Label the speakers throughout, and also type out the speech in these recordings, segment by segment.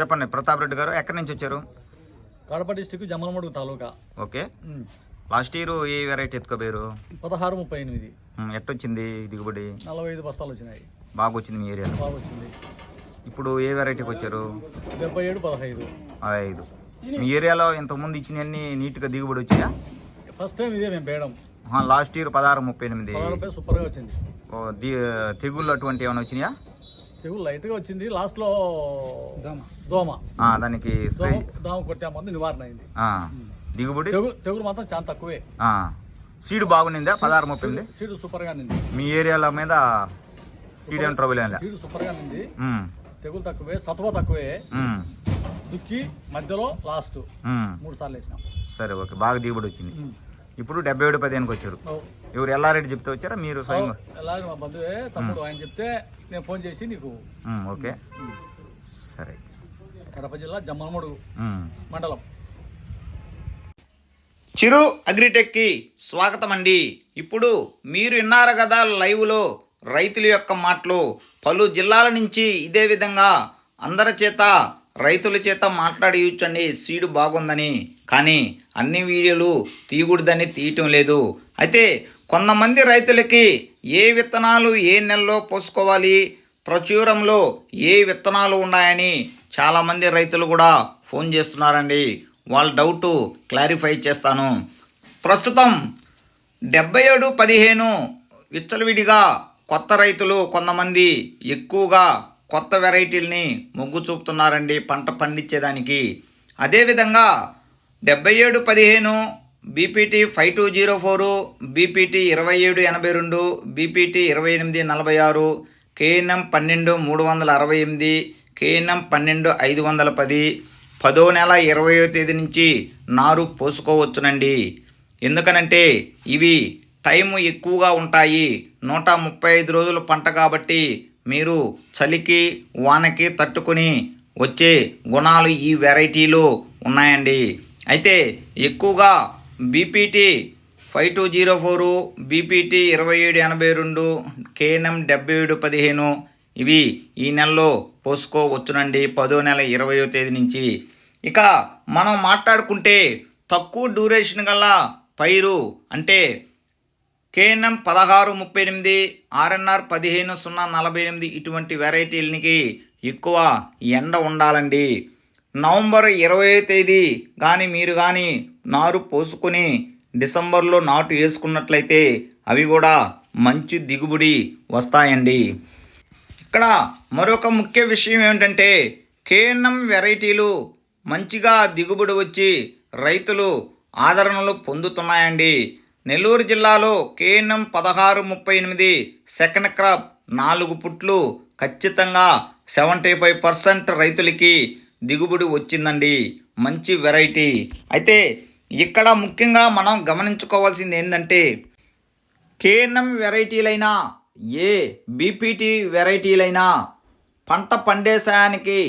Speaker 1: చెప్పండి ప్రతాప్ రెడ్డి గారు ఎక్కడి నుంచి వచ్చారు?
Speaker 2: Kadapa district Jammalamadugu taluka.
Speaker 1: Okay. Last year ఏ వెరైటీ ఎత్తుకోపోయారు
Speaker 2: పదహారు ముప్పై ఎనిమిది.
Speaker 1: ఎట్టొచ్చింది దిగుబడి?
Speaker 2: నలభై ఐదు బస్తాలు వచ్చినాయి.
Speaker 1: బాగా వచ్చింది మీ ఏరియాలో?
Speaker 2: బాగా వచ్చింది
Speaker 1: ఇప్పుడు ఏ వెరైటీకి వచ్చారు?
Speaker 2: డెబ్బై ఏడు పదహైదు.
Speaker 1: ఐదు మీ ఏరియాలో ఇంతకుముందు ఇచ్చినవన్నీ నీట్గా దిగుబడి వచ్చినా
Speaker 2: ఫస్ట్ టైం ఇదే మేము పేయడం.
Speaker 1: లాస్ట్ ఇయర్ పదహారు ముప్పై ఎనిమిది.
Speaker 2: సూపర్గా వచ్చింది.
Speaker 1: తెగుళ్ళు అటువంటి ఏమైనా వచ్చినాయా?
Speaker 2: చెవులు లైట్గా వచ్చింది. లాస్ట్లో దోమ.
Speaker 1: ఆ, దానికి స్ప్రే
Speaker 2: దోమ కొట్టే మంది నివారణ అయింది.
Speaker 1: ఆ, దిగుబడి?
Speaker 2: తెగులు తెగులు మాత్రం చాలా తక్కువే.
Speaker 1: ఆ, సీడ్ బాగునిందా? పదహారు ముప్పై
Speaker 2: సీడు సూపర్గా నింది.
Speaker 1: మీ ఏరియాల మీద సీడ్ ఏం ట్రబుల్ లే
Speaker 2: సీడు సూపర్గా నింది.
Speaker 1: ఉమ్,
Speaker 2: తెగులు తక్కువే సత్వ తక్కువే. దుక్కి మధ్యలో లాస్ట్. మూడు సార్లు వేసినాం.
Speaker 1: సరే ఓకే. బాగా దిగుబడి వచ్చింది. ఇప్పుడు డెబ్బై ఏడు పదిహేనుకి వచ్చారు. ఎవరు ఎల్లారెడ్డి చెప్తే వచ్చారా? మీరు స్వయంగా?
Speaker 2: ఎలాగ మా బంధువే తమ్ముడు ఆయన చెప్తే నేను ఫోన్ చేసి నీకు
Speaker 1: ఓకే. సరే.
Speaker 2: కడప జిల్లా జమ్మలమడుగు. మండలం.
Speaker 1: చిరు అగ్రిటెక్కి స్వాగతం అండి ఇప్పుడు మీరు విన్నారు కదా లైవ్లో రైతుల యొక్క మాటలు. పలు జిల్లాల నుంచి ఇదే విధంగా అందరి చేత రైతుల చేత మాట్లాడియొచ్చండి సీడు బాగుందని. కానీ అన్ని వీడియోలు తీయకూడదని తీయటం లేదు. అయితే కొంతమంది రైతులకి ఏ విత్తనాలు ఏ నెలలో పోసుకోవాలి ప్రచురంలో ఏ విత్తనాలు ఉన్నాయని చాలామంది రైతులు కూడా ఫోన్ చేస్తున్నారండి. వాళ్ళ డౌట్ క్లారిఫై చేస్తాను. ప్రస్తుతం డెబ్బై ఏడు పదిహేను విచ్చలవిడిగా కొత్త రైతులు కొంతమంది ఎక్కువగా కొత్త వెరైటీల్ని మొగ్గు చూపుతున్నారండి పంట పండించేదానికి. అదేవిధంగా డెబ్బై ఏడు పదిహేను BPT five two zero four BPT ఇరవై ఏడు ఎనభై రెండు బీపీటీ ఇరవై ఎనిమిది నలభై ఆరు కేఎన్ఎం పన్నెండు మూడు వందల అరవై ఎనిమిది కేఎన్ఎం పన్నెండు ఐదు వందల పది పదో నెల ఇరవయో తేదీ నుంచి నారు పోసుకోవచ్చునండి. ఎందుకనంటే ఇవి టైము ఎక్కువగా ఉంటాయి. నూట ముప్పై ఐదు రోజుల పంట కాబట్టి మీరు చలికి వానకి తట్టుకుని వచ్చే గుణాలు ఈ వెరైటీలో ఉన్నాయండి. అయితే ఎక్కువగా BPT five two zero four BPT ఇరవై ఏడు ఎనభై రెండు కేఎన్ఎం డెబ్బై ఏడు పదిహేను ఇవి ఈ నెలలో పోసుకోవచ్చునండి. పదో నెల ఇరవయో తేదీ నుంచి. ఇక మనం మాట్లాడుకుంటే తక్కువ డ్యూరేషన్ గల పైరు అంటే కేఎన్ఎం పదహారు ముప్పై ఎనిమిది ఆర్ఎన్ఆర్ పదిహేను సున్నా నలభై ఎనిమిది ఇటువంటి వెరైటీలకి ఎక్కువ ఎండ ఉండాలండి. నవంబర్ ఇరవై తేదీ కానీ మీరు కానీ నారు పోసుకొని డిసెంబర్లో నాటు వేసుకున్నట్లయితే అవి కూడా మంచి దిగుబడి వస్తాయండి. ఇక్కడ మరొక ముఖ్య విషయం ఏమిటంటే కేఎన్ఎం వెరైటీలు మంచిగా దిగుబడి వచ్చి రైతులు ఆదరణలు పొందుతున్నాయండి. నెల్లూరు జిల్లాలో కేఎన్ఎం పదహారు ముప్పై ఎనిమిది సెకండ్ క్రాప్ నాలుగు పుట్లు ఖచ్చితంగా సెవెంటీ ఫైవ్ పర్సెంట్ రైతులకి దిగుబడి వచ్చిందండి. మంచి వెరైటీ. అయితే ఇక్కడ ముఖ్యంగా మనం గమనించుకోవాల్సింది ఏంటంటే కేఎన్ఎం వెరైటీలైనా ఏ బీపీటీ వెరైటీలైనా పంట పండే సమయానికి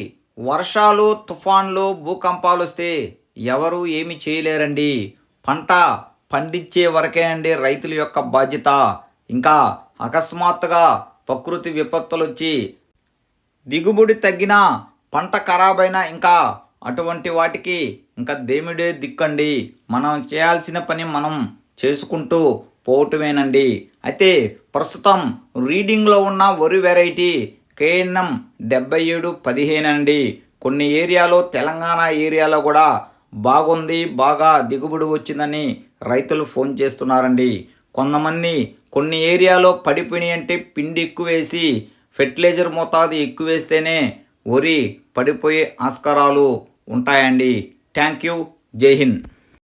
Speaker 1: వర్షాలు తుఫాన్లు భూకంపాలు వస్తే ఎవరు ఏమి చేయలేరండి. పంట పండించే వరకే అండి రైతుల యొక్క బాధ్యత. ఇంకా అకస్మాత్తుగా ప్రకృతి విపత్తులు వచ్చి దిగుబడి తగ్గినా పంట ఖరాబైన ఇంకా అటువంటి వాటికి ఇంకా దేమిడే దిక్కండి. మనం చేయాల్సిన పని మనం చేసుకుంటూ పోవటమేనండి. అయితే ప్రస్తుతం రీడింగ్లో ఉన్న వరి వెరైటీ కేఎన్ఎం డెబ్బై ఏడు పదిహేను అండి. కొన్ని ఏరియాలో తెలంగాణ ఏరియాలో కూడా బాగుంది బాగా దిగుబడి వచ్చిందని రైతులు ఫోన్ చేస్తున్నారండి. కొంతమంది కొన్ని ఏరియాలో పడిపోయి అంటే పిండి ఎక్కువ వేసి ఫెర్టిలైజర్ మోతాదు ఎక్కువ వేస్తేనే వరి పడిపోయే ఆస్కారాలు ఉంటాయండి. Thank you. జై హింద్.